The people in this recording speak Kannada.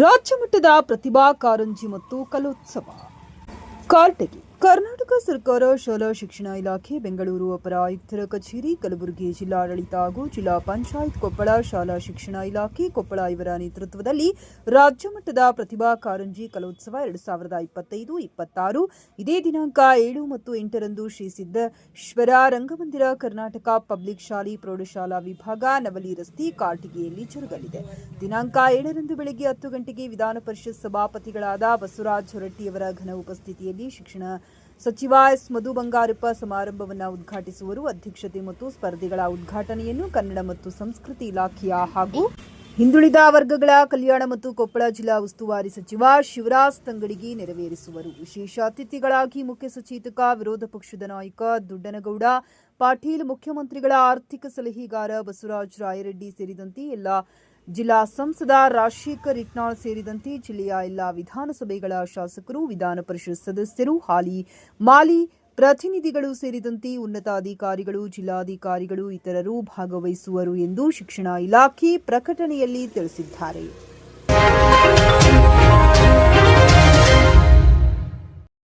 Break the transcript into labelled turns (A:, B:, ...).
A: ರಾಜ್ಯ ಮಟ್ಟದ ಪ್ರತಿಭಾ ಕಾರಂಜಿ ಮತ್ತು ಕಲೋತ್ಸವ. ಕಾರ್ಟಗಿ ಕರ್ನಾಟಕ ಸರ್ಕಾರ ಶಾಲಾ ಶಿಕ್ಷಣ ಇಲಾಖೆ ಬೆಂಗಳೂರು ಅಪರ ಆಯುಕ್ತರ ಕಚೇರಿ, ಕಲಬುರಗಿ ಜಿಲ್ಲಾಡಳಿತ ಹಾಗೂ ಜಿಲ್ಲಾ ಪಂಚಾಯತ್ ಕೊಪ್ಪಳ ಶಾಲಾ ಶಿಕ್ಷಣ ಇಲಾಖೆ ಕೊಪ್ಪಳ ಇವರ ನೇತೃತ್ವದಲ್ಲಿ ರಾಜ್ಯ ಮಟ್ಟದ ಪ್ರತಿಭಾ ಕಾರಂಜಿ ಕಲೋತ್ಸವ ಎರಡು ಸಾವಿರದ ಇಪ್ಪತ್ತೈದು, ಇಪ್ಪತ್ತಾರು, ಇದೇ ದಿನಾಂಕ ಏಳು ಮತ್ತು ಎಂಟರಂದು ಶ್ರೀ ಸಿದ್ದೇಶ್ವರ ರಂಗಮಂದಿರ, ಕರ್ನಾಟಕ ಪಬ್ಲಿಕ್ ಶಾಲೆ, ಪ್ರೌಢಶಾಲಾ ವಿಭಾಗ, ನವಲಿ ರಸ್ತೆ ಕಾಟಿಗೆಯಲ್ಲಿ ಜರುಗಲಿದೆ. ದಿನಾಂಕ ಏಳರಂದು ಬೆಳಗ್ಗೆ ಹತ್ತು ಗಂಟೆಗೆ ವಿಧಾನ ಪರಿಷತ್ ಸಭಾಪತಿಗಳಾದ ಬಸವರಾಜ್ ಹೊರಟ್ಟಿಯವರ ಘನ ಉಪಸ್ಥಿತಿಯಲ್ಲಿ ಶಿಕ್ಷಣ ಸಚಿವ ಎಸ್ ಮಧು ಬಂಗಾರಪ್ಪ ಸಮಾರಂಭವನ್ನು ಉದ್ಘಾಟಿಸುವರು. ಅಧ್ಯಕ್ಷತೆ ಮತ್ತು ಸ್ಪರ್ಧೆಗಳ ಉದ್ಘಾಟನೆಯನ್ನು ಕನ್ನಡ ಮತ್ತು ಸಂಸ್ಕೃತಿ ಇಲಾಖೆಯ ಹಾಗೂ ಹಿಂದುಳಿದ ವರ್ಗಗಳ ಕಲ್ಯಾಣ ಮತ್ತು ಕೊಪ್ಪಳ ಜಿಲ್ಲಾ ಉಸ್ತುವಾರಿ ಸಚಿವ ಶಿವರಾಜ್ ತಂಗಡಿಗೆ ನೆರವೇರಿಸುವರು. ವಿಶೇಷ ಅತಿಥಿಗಳಾಗಿ ಮುಖ್ಯ ಸಚೇತಕ, ವಿರೋಧ ಪಕ್ಷದ ನಾಯಕ ದುಡ್ಡನಗೌಡ, ಪಾಟೀಲ್ ಮುಖ್ಯಮಂತ್ರಿಗಳ ಆರ್ಥಿಕ ಸಲಹೆಗಾರ ಬಸವರಾಜ ರಾಯರೆಡ್ಡಿ ಸೇರಿದಂತೆ ಎಲ್ಲ ಜಿಲ್ಲಾ ಸಂಸದ ರಾಜಶೇಖರ್ ಇಟ್ನಾಳ್ ಸೇರಿದಂತೆ ಜಿಲ್ಲೆಯ ಎಲ್ಲಾ ವಿಧಾನಸಭೆಗಳ ಶಾಸಕರು, ವಿಧಾನ ಪರಿಷತ್ ಸದಸ್ಯರು, ಹಾಲಿ ಮಾಲಿ ಪ್ರತಿನಿಧಿಗಳು ಸೇರಿದಂತೆ ಉನ್ನತ ಅಧಿಕಾರಿಗಳು ಜಿಲ್ಲಾಧಿಕಾರಿಗಳು ಇತರರು ಭಾಗವಹಿಸುವರು ಎಂದು ಶಿಕ್ಷಣ ಇಲಾಖೆ ಪ್ರಕಟಣೆಯಲ್ಲಿ ತಿಳಿಸಿದ್ದಾರೆ.